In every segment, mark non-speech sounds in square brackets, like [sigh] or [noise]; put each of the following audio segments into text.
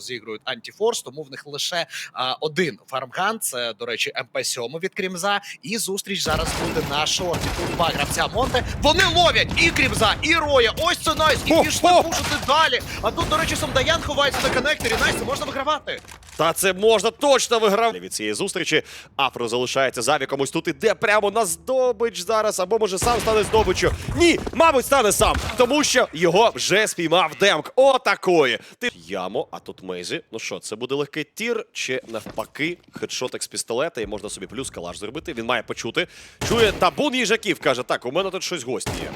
розігрують антіфорс, тому в них лише а, один фармган. Це, до речі, МП-7 від Крімза. І зустріч зараз буде на шорті. Тут два гравця Монте. Вони ловлять і Крімза, і Роя. Ось це найс. І пішли пушити далі. А тут, до речі, сам Даян ховається на коннекторі. Найс, це можна вигравати. Та це можна точно виграти. Від цієї зустрічі Афро залишається за віком. Тут іде прямо на здобич зараз, або може сам стане здобиччю. Ні, мабуть, стане сам, тому що його вже спіймав Демк. Отакої. Ти ямо, а тут Мейзі. Ну що, це буде легкий тір чи навпаки, хедшотик з пістолета, і можна собі плюс калаш зробити. Він має почути. Чує табун їжаків, каже: так, у мене тут щось гості є.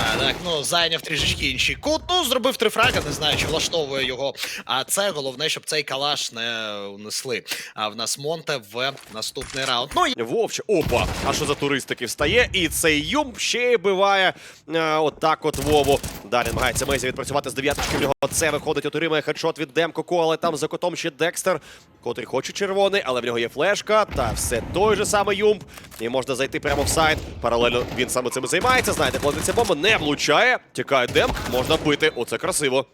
А, так, ну зайняв трішечки інший кут. Ну, зробив три фрага, не знаю, чи влаштовує його. А це головне, щоб цей калаш не унесли. А в нас Монте в наступний раунд. Ну і Вовче, опа, а що за турист таки встає? І цей юм ще й биває е, отак от Вову. Далі намагається Мезі відпрацювати з дев'яточки. В нього це виходить, отримує хедшот від Дем Коко, але там за котом ще Декстер, котрий хоче червоний, але в нього є флешка. Та все той же самий юмп. І можна зайти прямо в сайт. Паралельно він саме цим займається. Знаєте, платиться бомба не влучає. Тікає демп, можна бити. Оце красиво.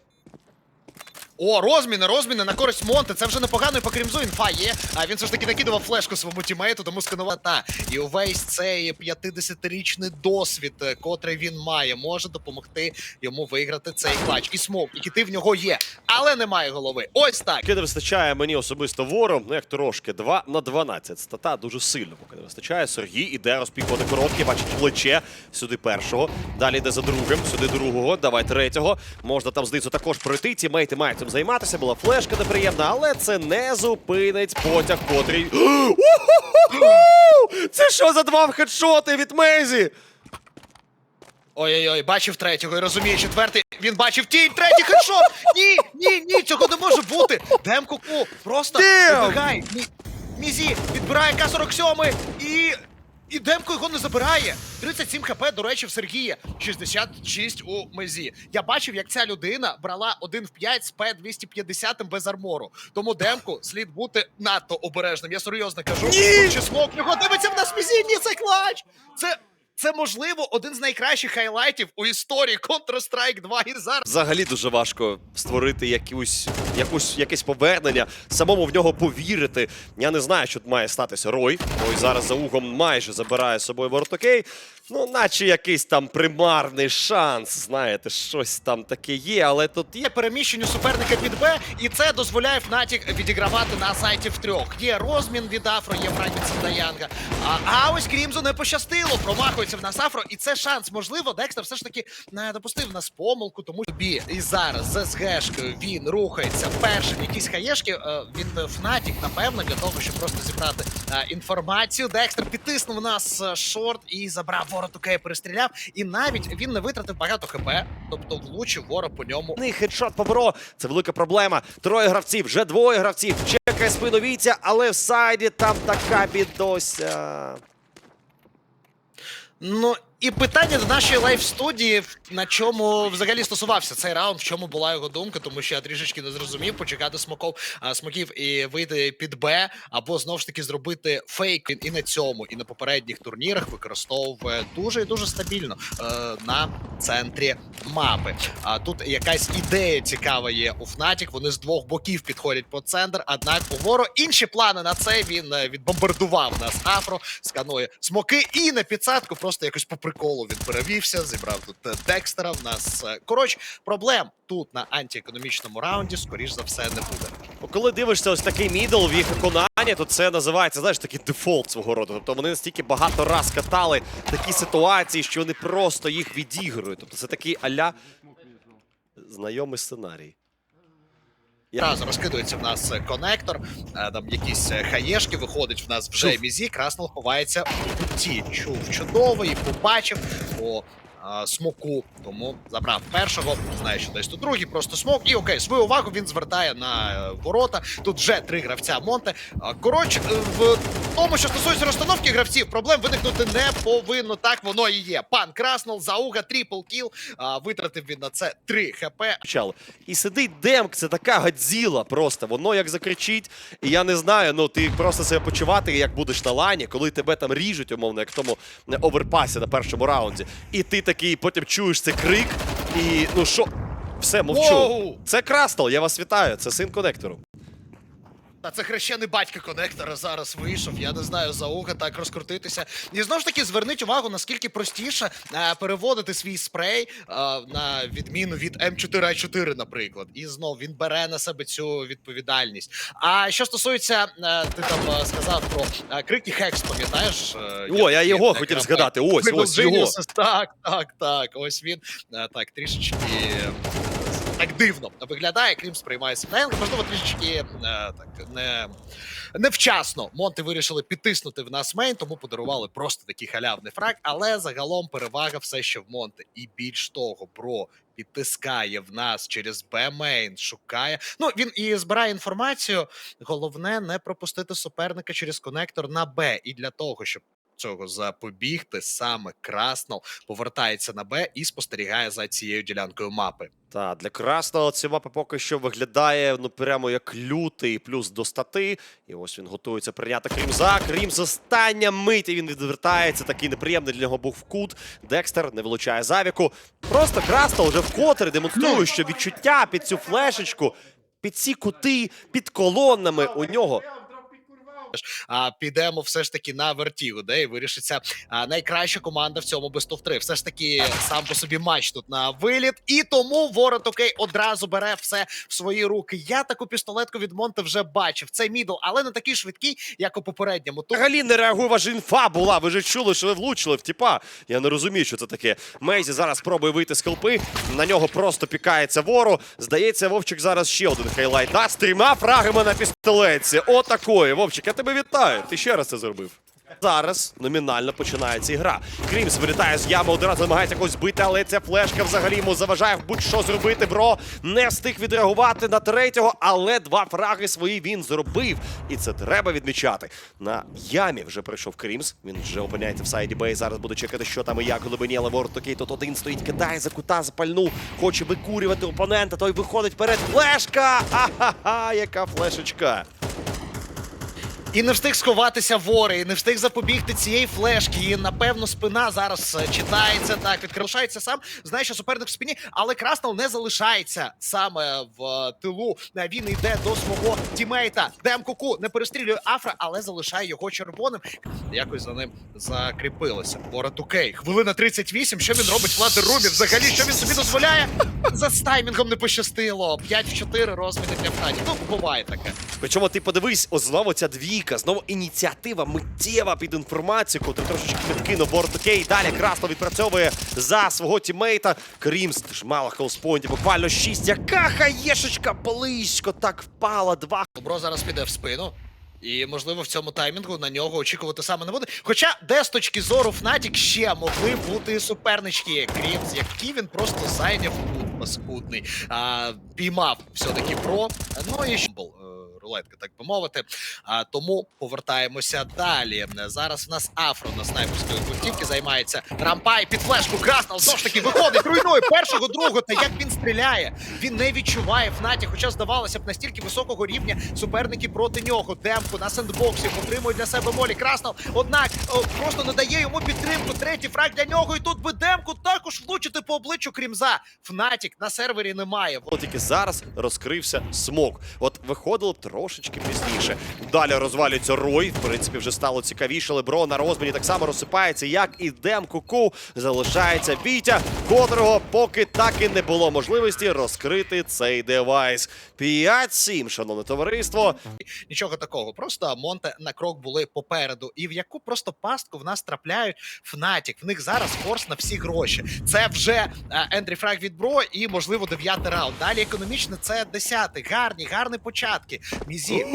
О, розміни, розміни на користь Монте. Це вже непогано і по інфа є. А він все ж таки накидував флешку своєму тімейту, тому сканував та. І увесь цей 50-річний досвід, е, котрий він має, може допомогти йому виграти цей клач. І смок, і кіти в нього є, але немає голови. Ось так. Поки вистачає мені особисто вору, ну як трошки, 2 на 12. Стата дуже сильно поки не вистачає. Сергій іде розпікувати короткий, бачить плече. Сюди першого. Далі йде за другим, сюди другого. Давай третього. Можна там знизу також пройти. Тімейти мають цим займатися. Була флешка неприємна, але це не зупинить потяг, котрий. [gasps] Це що за два хедшоти від Мейзі? Ой-ой-ой, бачив третього і розуміє четвертий. Він бачив тінь, третій хедшот! Ні, ні, ні, цього не може бути. Дем куку, просто вибігай. Мізі відбирає К-47 і. І Демко його не забирає. 37 хп, до речі, в Сергія. 66 у Мезі. Я бачив, як ця людина брала 1 в 5 з П-250 без армору. Тому Демку слід бути надто обережним. Я серйозно кажу. Ні! Чи смок його дивиться в нас Мезі? Ні, це клач! Це. Це можливо один з найкращих хайлайтів у історії Counter-Strike 2 і зараз. Взагалі дуже важко створити якусь, якусь, якесь повернення, самому в нього повірити. Я не знаю, що має статися Рой. Рой зараз за угом майже забирає з собою вортокей. Ну, наче якийсь там примарний шанс. Знаєте, щось там таке є, але тут є. Переміщенню суперника під Б, і це дозволяє Фнатік відігравати на сайті в трьох. Є розмін від Афро, є фрагмент від Даянга. А, а ось Крімзу не пощастило. Промахується в нас Афро, і це шанс. Можливо, Декстер все ж таки не допустив нас помилку, тому що і зараз з СГшкою він рухається першим. Якісь хаєшки е, від Фнатік, напевно, для того, щоб просто зібрати е, інформацію. Декстер підтиснув нас е, шорт і забрав ворот Тукея перестріляв. І навіть він не витратив багато хп, тобто влучив вора по ньому хедшот Пабро. Це велика проблема. Троє гравців, вже двоє гравців. Чекає спину Вітя, але в сайді там така бідося. Ну і питання до нашої лайв студії, на чому взагалі стосувався цей раунд, в чому була його думка, тому що я трішечки не зрозумів почекати смоков, а, смоків і вийти під Б, або знову ж таки зробити фейк і на цьому, і на попередніх турнірах використовує дуже і дуже стабільно е, на центрі мапи. А тут якась ідея цікава є у Fnatic, Вони з двох боків підходять по центр. Однак у Воро інші плани на це він е, відбомбардував нас Афро, сканує смоки і на підсадку просто якось по приколу він перевівся, зібрав тут е, Декстера. В нас е, коротше проблем тут на антиекономічному раунді, скоріш за все, не буде. Коли дивишся ось такий мідл в їх виконанні, то це називається, знаєш, такий дефолт свого роду. Тобто вони настільки багато раз катали такі ситуації, що вони просто їх відігрують. Тобто це такий аля знайомий сценарій. Одразу розкидується в нас конектор, е, там якісь е, хаєшки, виходить в нас вже мізі, Краснел ховається у куті. Чув чудово і побачив по е, смоку, тому забрав першого, знає, що десь тут другий, просто смок. І окей, свою увагу він звертає на е, ворота. Тут вже три гравця Монте. Коротше, е, в тому, що стосується розстановки гравців, проблем виникнути не повинно. Так воно і є. Пан Краснел, зауга, трипл кіл. Витратив він на це 3 хп. І сидить демк, це така гадзіла просто. Воно як закричить. І я не знаю, ну ти просто себе почувати, як будеш на лані, коли тебе там ріжуть, умовно, як в тому оверпасі на першому раунді. І ти такий потім чуєш цей крик, і ну що. Все, мовчу. Воу! Це крастл. я вас вітаю. Це син конектору. Та це хрещений батька конектора зараз вийшов. Я не знаю за ухо так розкрутитися. І знову ж таки зверніть увагу, наскільки простіше е, переводити свій спрей е, на відміну від М4А4, наприклад. І знов він бере на себе цю відповідальність. А що стосується, е, ти там е, сказав про е, крики Хекс, пам'ятаєш? Е, О, я його гравець. хотів згадати. Ось, ось його. Так, так, так. Ось він е, так трішечки. Так дивно виглядає, крім сприймає Сімненко. Можливо, трішечки е, так не, невчасно. Монти вирішили підтиснути в нас мейн, тому подарували просто такий халявний фраг. Але загалом перевага все ще в Монти. І більш того, бро підтискає в нас через Б-мейн, шукає. Ну він і збирає інформацію. Головне не пропустити суперника через конектор на Б. І для того, щоб цього запобігти, саме Краснал повертається на Б і спостерігає за цією ділянкою мапи. Та для красного ця мапа поки що виглядає ну прямо як лютий плюс до стати. І ось він готується прийняти Крімза. Крім з остання миті він відвертається. Такий неприємний для нього був вкут. Декстер не вилучає завіку. Просто Крастал вже вкотре демонструє, що відчуття під цю флешечку, під ці кути, під колоннами у нього. А підемо все ж таки на вертігу, де і вирішиться а, найкраща команда в цьому Best of 3. Все ж таки сам по собі матч тут на виліт, і тому ворот окей одразу бере все в свої руки. Я таку пістолетку від Монте вже бачив. Це мідл, але не такий швидкий, як у попередньому. Взагалі не реагує, ваш інфа була. Ви ж чули, що ви влучили в тіпа. Я не розумію, що це таке. Мейзі зараз спробує вийти з хелпи. На нього просто пікається вору. Здається, Вовчик зараз ще один хайлайт. Да, з трьома фрагами на пістолетці. Отакої. Вовчик, я тебе вітаю. Ти ще раз це зробив. Зараз номінально починається ігра. Крімс вилітає з ями, одразу намагається когось збити, але ця флешка взагалі йому заважає будь-що зробити. Бро не встиг відреагувати на третього, але два фраги свої він зробив. І це треба відмічати. На ямі вже прийшов Крімс. Він вже опиняється в сайді Бей. Зараз буде чекати, що там і як глибині, але ворот такий тут один стоїть, кидає за кута запальну, хоче викурювати опонента. Той виходить вперед. Флешка! Ха-ха-ха, яка флешечка! І не встиг сховатися вори, і не встиг запобігти цієї флешки. І напевно спина зараз е, читається так, відкривається сам. Знає, що суперник в спині, але Краснал не залишається саме в е, тилу. Е, Він йде до свого тімейта. Дем Куку не перестрілює Афра, але залишає його червоним. Якось за ним закріпилося. Ворот окей. Хвилина 38. Що він робить в ладерумі? Взагалі, що він собі дозволяє? За з таймінгом не пощастило. 5 в 4 розміни для Фраді. Ну, буває таке. Причому ти подивись, от знову ця двійка, знову ініціатива миттєва під інформацію, котру трошечки підкинув борт окей. Далі Красно відпрацьовує за свого тімейта. Крімс мало хелспойнтів, буквально шість. Яка хаєшечка близько так впала. Два Добро зараз піде в спину. І, можливо, в цьому таймінгу на нього очікувати саме не буде. Хоча, де з точки зору Фнатік ще могли бути супернички, Крімс, які він просто зайняв кут паскудний. А, піймав все-таки про. Ну і ще був, рулетка, так би мовити. А, тому повертаємося далі. Зараз в нас Афро на снайперської гвинтівки займається Рампай під флешку. Краснал знову ж таки виходить, руйнує першого, другого. Та як він стріляє? Він не відчуває Фнаті, хоча здавалося б настільки високого рівня суперники проти нього. Демку на сендбоксі отримує для себе молі. Краснал, однак о, просто не дає йому підтримку. Третій фраг для нього. І тут би Демку також влучити по обличчю Крімза. Фнатік на сервері немає. Тільки зараз розкрився смок. От виходило трошечки пізніше. Далі розвалюється Рой. В принципі, вже стало цікавіше. Лебро на розміні так само розсипається, як і Дем Куку. Залишається Вітя, котрого поки так і не було можливості розкрити цей девайс. 5-7, шановне товариство. Нічого такого. Просто Монте на крок були попереду. І в яку просто пастку в нас трапляють Фнатік. В них зараз форс на всі гроші. Це вже е, Ендрі Фраг від Бро і, можливо, дев'ятий раунд. Далі економічно це десятий. Гарні, гарні початки. Мізі,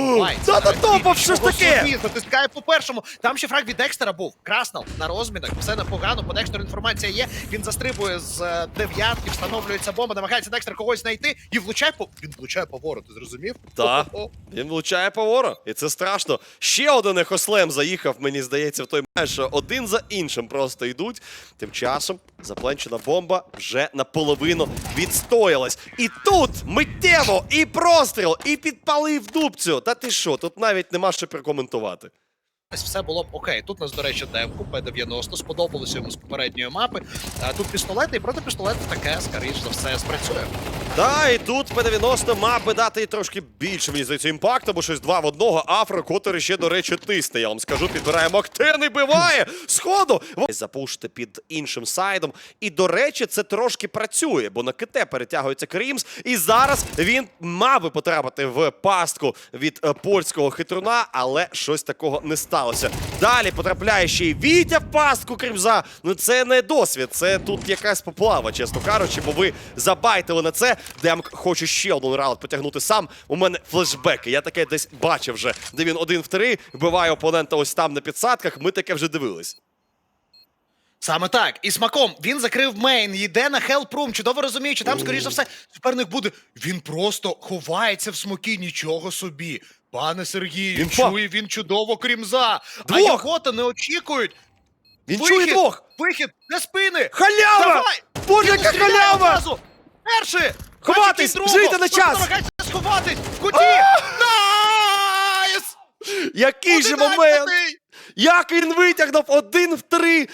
та та топав, що ж таке? Затискає по першому. Там ще фраг від Декстера був. Краснал на розмінах. Все непогано. По Декстеру інформація є. Він застрибує з е, дев'ятки, встановлюється бомба, намагається Декстер когось знайти і влучає по. Він влучає по вору, ти зрозумів? Так. Він влучає по вору, і це страшно. Ще один ехослем заїхав, мені здається, в той що один за іншим просто йдуть. Тим часом запленчена бомба вже наполовину відстоялась. І тут миттєво і простріл, і підпалив дубцю. Та ти що, тут навіть нема що прокоментувати. Все було б окей. Тут нас, до речі, демку П-90, сподобалося йому з попередньої мапи. А тут пістолети, і проти пістолету таке, скоріш за все, спрацює. Та і тут П-90 мав би дати трошки більше, мені здається, імпакту, бо щось два в одного. Афро, котрий ще, до речі, тисне. Я вам скажу, підбирає Моктирний, биває сходу. Запушити під іншим сайдом. І, до речі, це трошки працює, бо на КТ перетягується Крімс. І зараз він мав би потрапити в пастку від е, польського хитруна, але щось такого не сталося. Далі потрапляє ще й Вітя в пастку Кримза. Ну це не досвід, це тут якась поплава, чесно кажучи, бо ви забайтили на це. Демк хоче ще один раунд потягнути сам. У мене флешбеки. Я таке десь бачив вже, де він один в три вбиває опонента ось там на підсадках. Ми таке вже дивились. Саме так. І смаком він закрив мейн, йде на хелпрум, чудово розуміючи, там, скоріш за все, суперник буде. Він просто ховається в смокі, нічого собі. Пане Сергію, Він чує він чудово крімза. А його то не очікують. Він Вихід! чує двох! Вихід на спини! Халява! Давай! Боже, яка халява! Перший! Ховатись! Жити на час! Намагається сховатись! В куті! Найс! Який же момент! Як він витягнув один в три!